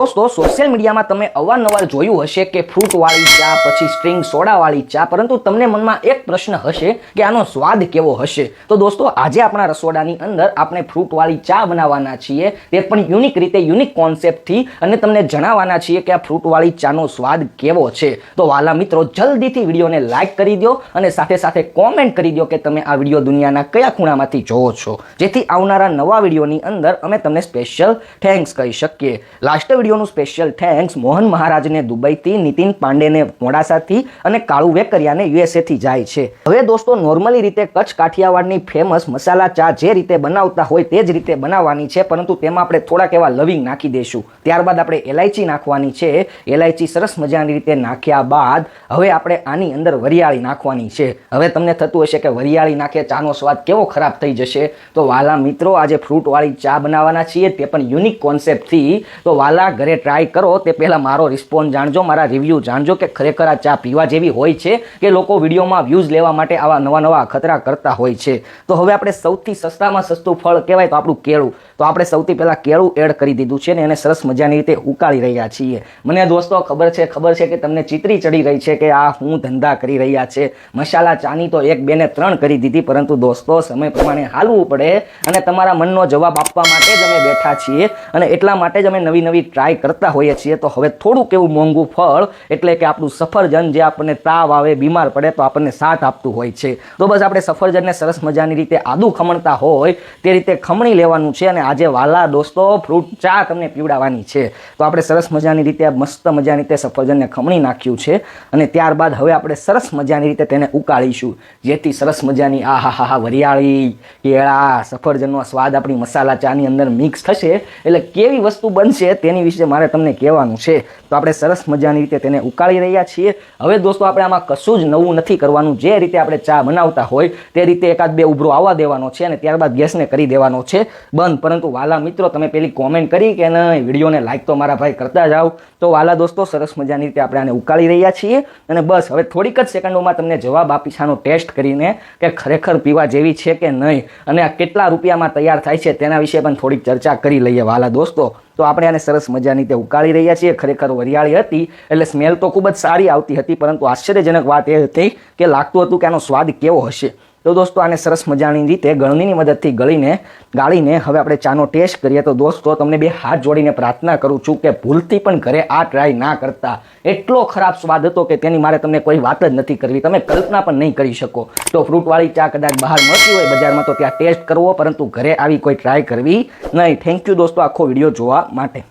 દોસ્તો સોશિયલ મીડિયામાં તમે અવારનવાર જોયું હશે કે ફ્રૂટવાળી ચા, પછી સ્ટ્રિંગ સોડાવાળી ચા, પરંતુ તમને મનમાં એક પ્રશ્ન હશે કે આનો સ્વાદ કેવો હશે? તો દોસ્તો, આજે આપણા રસોડાની અંદર આપણે ફ્રૂટવાળી ચા બનાવવાના છીએ. તે પણ યુનિક રીતે યુનિક કોન્સેપ્ટથી અને તમને જણાવવાના છીએ કે આ ફ્રૂટવાળી ચાનો સ્વાદ કેવો છે. તો વાલા મિત્રો, જલ્દીથી વિડીયોને લાઇક કરી દો અને સાથે સાથે કોમેન્ટ કરી દો કે તમે આ વીડિયો દુનિયાના કયા ખૂણામાંથી જોવો છો. જેથી આવનારા નવા વિડીયોની અંદર અમે તમને સ્પેશિયલ થેન્ક્સ કહી શકીએ. લાસ્ટ વિડીયોનું સ્પેશિયલ થેન્ક્સ મોહન મહારાજને દુબઈથી, નીતિન પાંડેને મોડાસાથી અને કાળુ વેકરિયાને યુએસએથી જાય છે. હવે દોસ્તો નોર્મલી રીતે કચ્છ કાઠિયાવાડની ફેમસ મસાલા ચા જે રીતે બનાવતા હોય તે જ રીતે બનાવવાની છે, પરંતુ તેમાં આપણે થોડાક એવા લવિંગ નાખી દઈશું. ત્યારબાદ આપણે એલાયચી નાખવાની છે. એલાયચી સરસ મજાની રીતે નાખ્યા બાદ હવે આપણે આની અંદર વરિયાળી નાખવાની છે. હવે તમને થતું હશે કે વરિયાળી નાખે ચાનો સ્વાદ કેવો ખરાબ થઈ જશે? તો વાલા મિત્રો આજે ફ્રૂટવાળી ચા બનાવવાના છીએ. તે પણ યુનિક કોન્સેપ્ટથી તો વાલા ઘરે ટ્રાય કરો, તે પહેલાં મારો રિસ્પોન્સ જાણજો, મારા રિવ્યૂ જાણજો કે ખરેખર આ ચા પીવા જેવી હોય છે કે લોકો વિડીયોમાં વ્યૂઝ લેવા માટે આવા નવા નવા ખતરા કરતા હોય છે. તો હવે આપણે સૌથી સસ્તામાં સસ્તું ફળ કહેવાય તો આપણું કેળું. તો આપણે સૌથી પહેલાં કેળું એડ કરી દીધું છે ને એને સરસ મજાની રીતે ઉકાળી રહ્યા છીએ. મને દોસ્તો ખબર છે ખબર છે કે તમને ચિતરી ચડી રહી છે કે આ હું ધંધા કરી રહ્યા છે. મસાલા ચાની તો એક બે ને ત્રણ કરી દીધી, પરંતુ દોસ્તો સમય પ્રમાણે હાલવું પડે અને તમારા મનનો જવાબ આપવા માટે જ અમે બેઠા છીએ. અને એટલા માટે જ અમે નવી નવી ટ્રાય કરતા હોઈએ છીએ, તો હવે થોડુંક એવું મોંઘું ફળ, એટલે કે આપણું સફરજન જે આપણને તાવ આવે, બીમાર પડે, તો આપણને સાથ આપતું હોય છે. તો બસ આપણે સફરજનને સરસ મજાની રીતે આદુ ખમણતા હોય, તે રીતે ખમણી લેવાનું છે અને આજે વાલા દોસ્તો ફ્રૂટ ચા તમને પીવડાવવાની છે. તો આપણે સરસ મજાની રીતે મસ્ત મજાની રીતે સફરજનને ખમણી નાખ્યું છે અને ત્યારબાદ હવે આપણે સરસ મજાની રીતે તેને ઉકાળીશું. જેથી સરસ મજાની આ હા હા હા વરિયાળી, કેળા, સફરજનનો સ્વાદ આપણી મસાલા ચાની અંદર મિક્સ થશે. એટલે કેવી વસ્તુ બનશે તેની વિશે મારે તમને કહેવાનું છે. તો આપણે સરસ મજાની રીતે તેને ઉકાળી રહ્યા છીએ. હવે દોસ્તો, આપણે આમાં કશું જ નવું નથી કરવાનું. જે રીતે આપણે ચા બનાવતા હોય, તે રીતે એકાદ બે ઉભરો આવવા દેવાનો છે અને ત્યારબાદ ગેસને કરી દેવાનો છે. બંધ. પરંતુ વાલા મિત્રો, તમે પેલી કોમેન્ટ કરી કે નહીં? વિડીયોને લાઈક તો મારા ભાઈ કરતા જાઓ. તો વાલા દોસ્તો, સરસ મજાની રીતે આપણે આને ઉકાળી રહ્યા છીએ. અને બસ, હવે થોડીક જ સેકન્ડોમાં તમને જવાબ આપીશ આનો ટેસ્ટ કરીને કે ખરેખર પીવા જેવી છે કે નહીં. અને આ કેટલા રૂપિયામાં તૈયાર થાય છે તેના વિશે પણ થોડીક ચર્ચા કરી લઈએ વાલા દોસ્તો. તો આપણે આને સરસ મજાની તે ઉકાળી રહ્યા છીએ. ખરેખર વરિયાળી હતી એટલે સ્મેલ તો ખૂબ જ સારી આવતી હતી, પરંતુ આશ્ચર્યજનક વાત એ હતી કે લાગતું હતું કે આનો સ્વાદ કેવો હશે. તો દોસ્તો આને સરસ મજાની રીતે ગળણીની મદદથી ગળીને, ગાળીને હવે આપણે ચાનો ટેસ્ટ કરીએ. તો દોસ્તો તમને બે હાથ જોડીને પ્રાર્થના કરું છું કે ભૂલથી પણ ઘરે આ ટ્રાય ના કરતા. એટલો ખરાબ સ્વાદ હતો કે તેની મારે તમને કોઈ વાત જ નથી કરવી. તમે કલ્પના પણ નહીં કરી શકો. તો ફ્રૂટવાળી ચા કદાચ બહાર મળતી હોય બજારમાં તો ત્યાં ટેસ્ટ કરવો, પરંતુ ઘરે આવી કોઈ ટ્રાય કરવી નહીં. થેન્ક યુ દોસ્તો, આખો વીડિયો જોવા માટે.